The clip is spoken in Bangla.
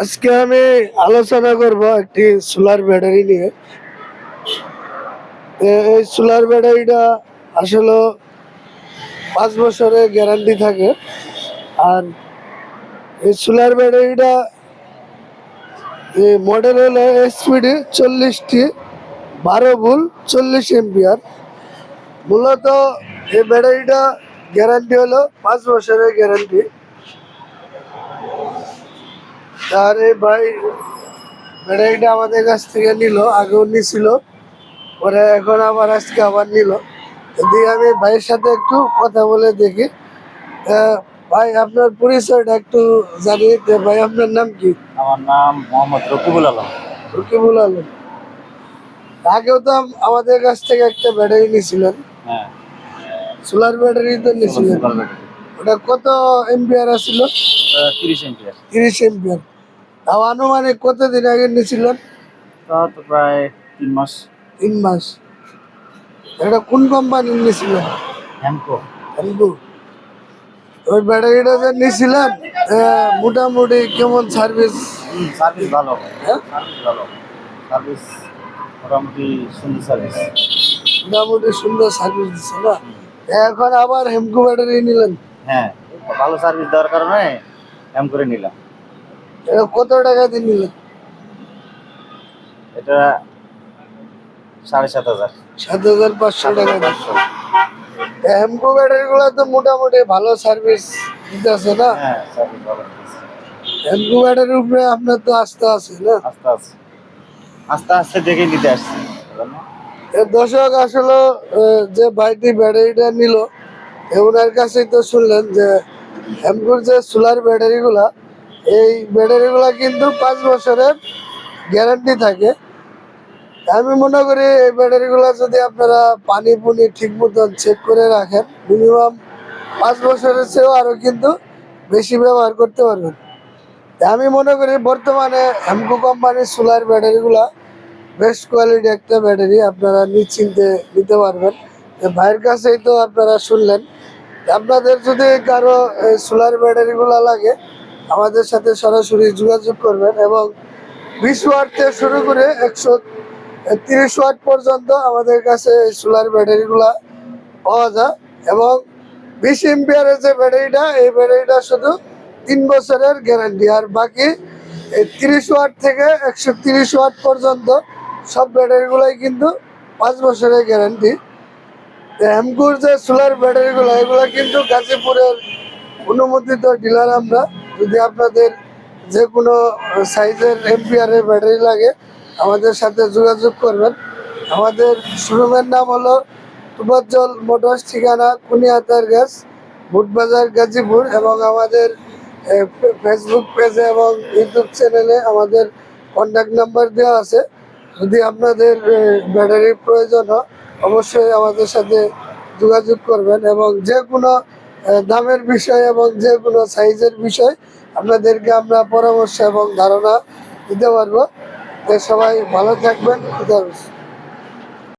আজকে আমি আলোচনা করব একটি সোলার ব্যাটারি নিয়ে। এই সোলার ব্যাটারিটা আসলে পাঁচ বছরের গ্যারান্টি থাকে। আর এই সোলার ব্যাটারিটা এই মডেল হলো স্পিডি চল্লিশটি, বারো ভুল চল্লিশ এম্পিয়ার মূলত এই ব্যাটারিটা গ্যারান্টি হলো পাঁচ বছরের গ্যারান্টি। আর ভাই ব্যাটারিটা আমাদের কাছ থেকে নিল আগেও নিছিল পরে এখন আবার আজকে আবার নিল। যদি আমি ভাইয়ের সাথে একটু কথা বলে দেখি ভাই আপনার পরিচয়টা একটু জানিয়ে ভাই আপনার নাম কি? আমার নাম মোহাম্মদ রকিবুল আলম। রকিবুল আলম। আগেও তো আমাদের কাছ থেকে একটা ব্যাটারি নিয়েছিলেন। হ্যাঁ। সোলার ব্যাটারি তো নিয়েছিলেন। ওটা কত এম্পিয়ার আছিল? তিরিশ এম্পিয়ার। তিরিশ এম্পিয়ার। তাও আনুমানিক কতদিন আগে নিয়েছিলেন? তা তো প্রায় তিন মাস। তিন মাস। এটা কোন কোম্পানির নিয়েছিলেন? হ্যামকো হেলবু ওই ব্যাটারিটা যে নিয়েছিলেন মোটামুটি কেমন সার্ভিস সার্ভিস ভালো। হ্যাঁ? সার্ভিস ভালো। সার্ভিস মোটামুটি সুন্দর সার্ভিস মোটামুটি সুন্দর সার্ভিস দিচ্ছে না? এখন আবার হেমকো ব্যাটারি নিলেন? হ্যাঁ ভালো সার্ভিস দেওয়ার কারণে হ্যাম করে নিলাম। এটা কত টাকা দিয়ে নিলেন এটা সাড়ে সাত হাজার। সাত হাজার পাঁচশো টাকা দিয়ে হেমকো ব্যাটারি গুলো তো মোটামুটি ভালো সার্ভিস দিতেছে না? হ্যাঁ। হেমকো ব্যাটারির উপরে আপনার তো আস্থা আছে না? আস্তে আস্তে আস্তে আস্তে দেখে নিতে আসছি। দর্শক আসলে যে ভাইটি ব্যাটারিটা নিল ওনার কাছেই তো শুনলেন যে হেমকুর যে সোলার ব্যাটারিগুলা এই ব্যাটারিগুলো কিন্তু পাঁচ বছরের গ্যারান্টি থাকে। আমি মনে করি এই ব্যাটারিগুলো যদি আপনারা পানি পুনি ঠিক মতন চেক করে রাখেন মিনিমাম পাঁচ বছরের চেয়েও আরও কিন্তু বেশি ব্যবহার করতে পারবেন। আমি মনে করি বর্তমানে হেমকো কোম্পানির সোলার ব্যাটারিগুলো বেস্ট কোয়ালিটি একটা ব্যাটারি আপনারা নিশ্চিন্তে নিতে পারবেন। ভাইয়ের কাছেই তো আপনারা শুনলেন। আপনাদের যদি কারও সোলার ব্যাটারিগুলো লাগে আমাদের সাথে সরাসরি যোগাযোগ করবেন এবং বিশ ওয়াট থেকে শুরু করে একশো তিরিশ ওয়াট পর্যন্ত আমাদের কাছে সোলার ব্যাটারিগুলা পাওয়া যায়। এবং বিশ এম্পিয়ারের যে ব্যাটারিটা এই ব্যাটারিটা শুধু তিন বছরের গ্যারান্টি আর বাকি তিরিশ ওয়াট থেকে একশো তিরিশ ওয়াট পর্যন্ত সব ব্যাটারিগুলাই কিন্তু পাঁচ বছরের গ্যারান্টি হেমকুর যে সোলার ব্যাটারিগুলো এগুলো কিন্তু গাজীপুরের অনুমোদিত ডিলার আমরা। যদি আপনাদের যে কোনো সাইজের এমপিআরের ব্যাটারি লাগে, আমাদের সাথে যোগাযোগ করবেন। আমাদের শোরুমের নাম হলো তুবাজ্জল মোটরস, ঠিকানা কুনিয়াতার গ্যাস, বুটবাজার গাজীপুর এবং আমাদের ফেসবুক পেজে এবং ইউটিউব চ্যানেলে আমাদের কন্ট্যাক্ট নাম্বার দেওয়া আছে। যদি আপনাদের ব্যাটারির প্রয়োজন হয়, অবশ্যই আমাদের সাথে যোগাযোগ করবেন এবং যে কোনো দামের বিষয় এবং যে কোনো সাইজের বিষয় আপনাদেরকে আমরা পরামর্শ এবং ধারণা দিতে পারব সবাই ভালো থাকবেন।